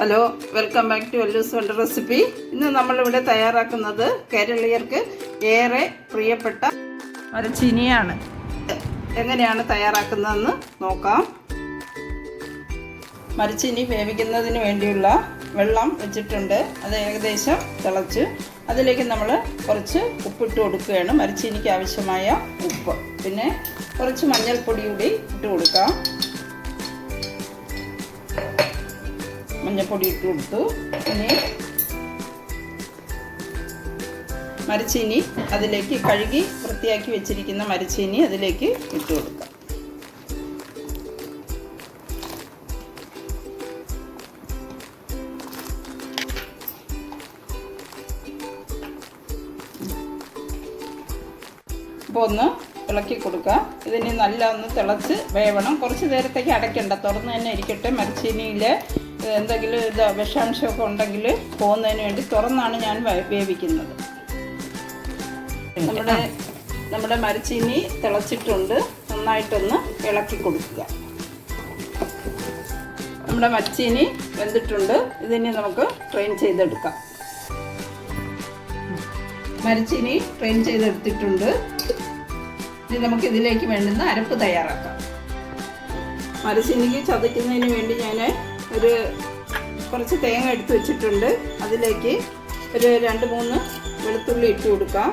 Hello welcome back to Ellu's wonder recipe ഇന്ന് നമ്മളിവിടെ തയ്യാറാക്കുന്നത് കേരളീയർക്ക് ഏറെ പ്രിയപ്പെട്ട മരച്ചീനിയാണ്. എങ്ങനെയാണ് തയ്യാറാക്കുന്നതെന്ന് നോക്കാം. മരച്ചിനി വേവിക്കുന്നതിന് വേണ്ടിയുള്ള വെള്ളം വെച്ചിട്ടുണ്ട്. അത് ഏകദേശം തിളച്ച്. അതിലേക്ക് നമ്മൾ കുറച്ച് ഉപ്പിട്ട് കൊടുക്കുകയാണ്. മരച്ചിനിക്ക് ആവശ്യമായ ഉപ്പ്. പിന്നെ കുറച്ച് മഞ്ഞൾപ്പൊടി കൂടി ഇട്ട് കൊടുക്കാം. മഞ്ഞൾപ്പൊടി ഇട്ട് കൊടുത്തു. ഇനി മരച്ചീനി അതിലേക്ക് കഴുകി വൃത്തിയാക്കി വെച്ചിരിക്കുന്ന മരച്ചീനി അതിലേക്ക് ഇട്ട് കൊടുക്കാം. അപ്പോൾ ഒന്ന് ഇളക്കി കൊടുക്കുക. ഇതിന് നല്ല ഒന്ന് തിളച്ച് വേവണം. കുറച്ച് നേരത്തേക്ക് അടയ്ക്കണ്ട. തുറന്ന് തന്നെ ഇരിക്കട്ടെ മരച്ചീനിയിൽ എന്തെങ്കിലും ഇത് വിഷാംശമൊക്കെ ഉണ്ടെങ്കിൽ പോകുന്നതിന് വേണ്ടി തുറന്നാണ് ഞാൻ വേവിക്കുന്നത്. നമ്മുടെ നമ്മുടെ മരച്ചീനി തിളച്ചിട്ടുണ്ട്. നന്നായിട്ടൊന്ന് ഇളക്കി കൊടുക്കുക. നമ്മുടെ മരച്ചീനി വെന്തിട്ടുണ്ട്. ഇതിനെ നമുക്ക് ട്രെയിൻ ചെയ്തെടുക്കാം. മരച്ചീനി ട്രെയിൻ ചെയ്തെടുത്തിട്ടുണ്ട്. ഇനി നമുക്ക് ഇതിലേക്ക് വേണ്ടുന്ന അരപ്പ് തയ്യാറാക്കാം. മരച്ചീനിക്ക് ചതയ്ക്കുന്നതിന് വേണ്ടി ഞാൻ ഒരു കുറച്ച് തേങ്ങ എടുത്ത് വെച്ചിട്ടുണ്ട്. അതിലേക്ക് ഒരു രണ്ട് മൂന്ന് വെളുത്തുള്ളി ഇട്ട് കൊടുക്കാം.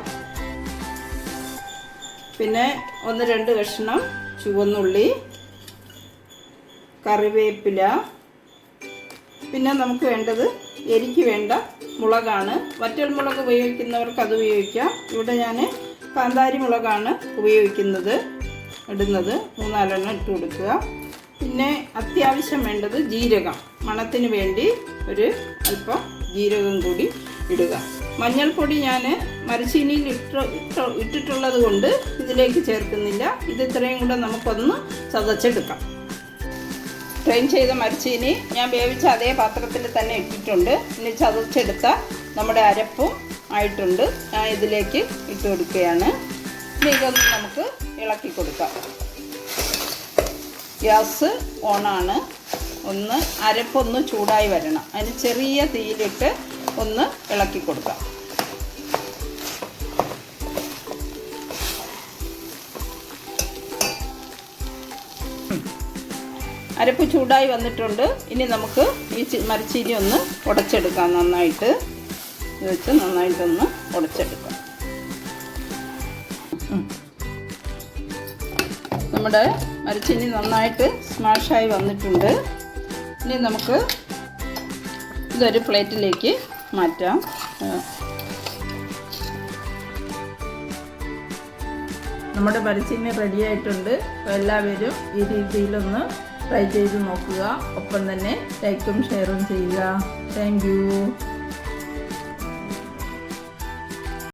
പിന്നെ ഒന്ന് രണ്ട് കഷ്ണം ചുവന്നുള്ളി കറിവേപ്പില. പിന്നെ നമുക്ക് വേണ്ടത് എരിക്ക് വേണ്ട മുളകാണ്. വറ്റൽ മുളക് ഉപയോഗിക്കുന്നവർക്ക് അത് ഉപയോഗിക്കാം. ഇവിടെ ഞാൻ കാന്താരി മുളകാണ് ഉപയോഗിക്കുന്നത്. ഇടുന്നത്. മൂന്നാലെണ്ണം ഇട്ട് കൊടുക്കുക. പിന്നെ അത്യാവശ്യം വേണ്ടത് ജീരകം. മണത്തിന് വേണ്ടി ഒരു അല്പം ജീരകം കൂടി ഇടുക. മഞ്ഞൾപ്പൊടി ഞാൻ മരച്ചീനിയിൽ ഇട്ട് ഇട്ട് ഇട്ടിട്ടുള്ളത് കൊണ്ട് ഇതിലേക്ക് ചേർക്കുന്നില്ല. ഇത് ഇത്രയും കൂടെ നമുക്കൊന്ന് ചതച്ചെടുക്കാം. ട്രെയിൻ ചെയ്ത മരച്ചീനി ഞാൻ വേവിച്ച അതേ പാത്രത്തിൽ തന്നെ ഇട്ടിട്ടുണ്ട്. ഇനി ചതച്ചെടുത്ത നമ്മുടെ അരപ്പും ആയിട്ടുണ്ട്. ഞാൻ ഇതിലേക്ക് ഇട്ട് കൊടുക്കുകയാണ്. ഇനി ഇതൊന്ന് നമുക്ക് ഇളക്കി കൊടുക്കാം. ഗ്യാസ് ഓണാണ്. ഒന്ന് അരപ്പൊന്ന് ചൂടായി വരണം. അതിന് ചെറിയ തീയിലിട്ട് ഒന്ന് ഇളക്കി കൊടുക്കാം. അരപ്പ് ചൂടായി വന്നിട്ടുണ്ട്. ഇനി നമുക്ക് ഈ മരച്ചീനി ഒന്ന് ഉടച്ചെടുക്കാം നന്നായിട്ട്. വെച്ച് നന്നായിട്ടൊന്ന് ഉടച്ചെടുക്കാം. നമ്മുടെ മരച്ചീനി നന്നായിട്ട് സ്മാഷായി വന്നിട്ടുണ്ട്. ഇനി നമുക്ക് ഇതൊരു പ്ലേറ്റിലേക്ക് മാറ്റാം. നമ്മുടെ പരിചയം റെഡി ആയിട്ടുണ്ട്. അപ്പോൾ എല്ലാവരും ഈ രീതിയിലൊന്ന് ട്രൈ ചെയ്ത് നോക്കുക. ഒപ്പം തന്നെ ലൈക്കും ഷെയറും ചെയ്യുക. താങ്ക്